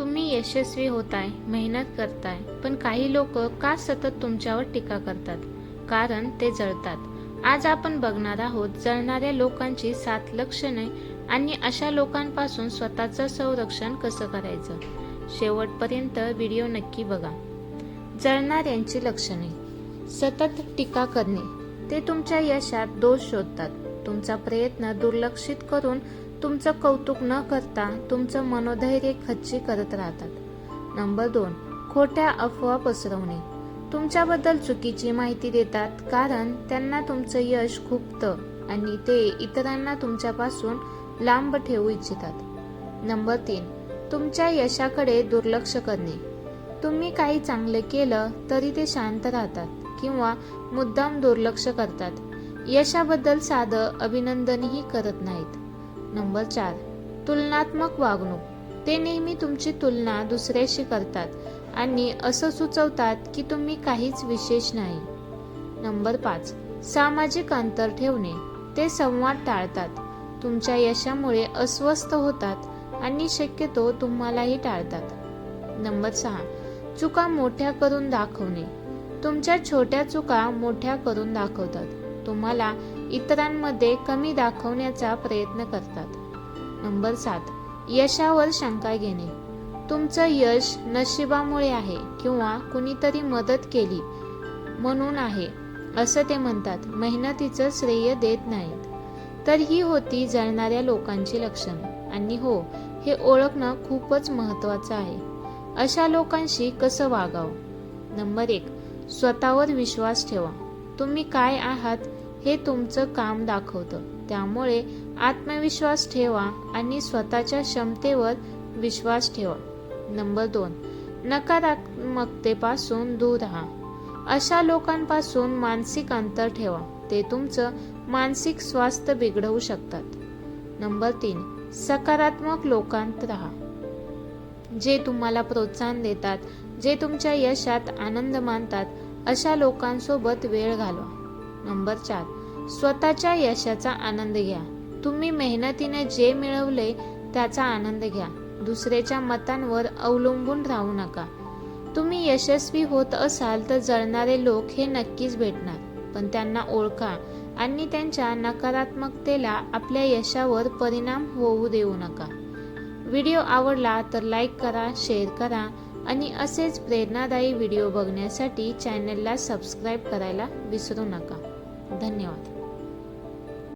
तुम्ही यशस्वी होताय मेहनत करताय पण काही लोक का सतत तुमच्यावर टीका करतात? कारण ते जळतात. आज आपण बघणार आहोत जळणाऱ्या लोकांची सात लक्षणे आणि अशा लोकांपासून स्वतःचं संरक्षण कसं करायचं? शेवटपर्यंत व्हिडिओ नक्की बघा. जळणाऱ्यांची लक्षणे. सतत टीका करणे. ते तुमच्या यशात दोष शोधतात. तुमचा प्रयत्न दुर्लक्षित करून तुमचं कौतुक न करता तुमचं मनोधैर्य खच्ची करत राहतात. नंबर दोन खोट्या अफवा पसरवणे. तुमच्याबद्दल चुकीची माहिती देतात कारण त्यांना तुमचं यश खूपतं आणि ते इतरांना तुमच्यापासून लांब ठेवू इच्छितात. नंबर तीन तुमच्या यशाकडे दुर्लक्ष करणे. तुम्ही काही चांगलं केलं तरी ते शांत राहतात किंवा मुद्दाम दुर्लक्ष करतात. यशाबद्दल साधं अभिनंदनही करत नाहीत. नंबर चार. तुलनात्मक वागणूक. ते नेहमी तुमची तुलना दुसऱ्याशी करतात आणि असं सुचवतात की तुम्ही काहीच विशेष नाही. नंबर पाच. सामाजिक अंतर ठेवणे. ते संवाद टाळतात. तुमच्या यशामुळे अस्वस्थ होतात आणि शक्यतो तुम्हालाही टाळतात. नंबर सहा. चुका मोठ्या करून दाखवणे. तुमच्या छोट्या चुका मोठ्या करून दाखवतात. तुम्हाला इतरांमध्ये कमी दाखवण्याचा प्रयत्न करतात. नंबर सात यशावर शंका घेणे. तुमचं यश नशिबामुळे आहे किंवा कुणीतरी मदत केली म्हणून आहे असं ते म्हणतात. मेहनतीचं श्रेय देत नाहीत. तर ही होती जळणाऱ्या लोकांची लक्षणं. आणि हो हे ओळखणं खूपच महत्वाचं आहे. अशा लोकांशी कसं वागावं? नंबर एक स्वतःवर विश्वास ठेवा. तुम्ही काय आहात हे तुमचं काम दाखवतं. त्यामुळे आत्मविश्वास ठेवा आणि स्वतःच्या क्षमतेवर विश्वास ठेवा. नंबर दोन नकारात्मकतेपासून दूर राहा. अशा लोकांपासून मानसिक अंतर ठेवा. ते तुमचं मानसिक स्वास्थ्य बिघडवू शकतात. नंबर तीन सकारात्मक लोकांत राहा. जे तुम्हाला प्रोत्साहन देतात जे तुमच्या यशात आनंद मानतात अशा लोकांसोबत वेळ घालवा. नंबर चार स्वतःच्या यशाचा आनंद घ्या. तुम्ही मेहनतीने जे मिळवले त्याचा आनंद घ्या. दुसऱ्याच्या मतांवर अवलंबून राहू नका. तुम्ही यशस्वी होत असाल तर जळणारे लोक हे नक्कीच भेटणार पण त्यांना ओळखा आणि त्यांच्या नकारात्मकतेला आपल्या यशावर परिणाम होऊ देऊ नका. व्हिडिओ आवडला तर लाईक करा शेअर करा आणि असेच प्रेरणादायी व्हिडिओ बघण्यासाठी चॅनलला सबस्क्राईब करायला विसरू नका. धन्यवाद.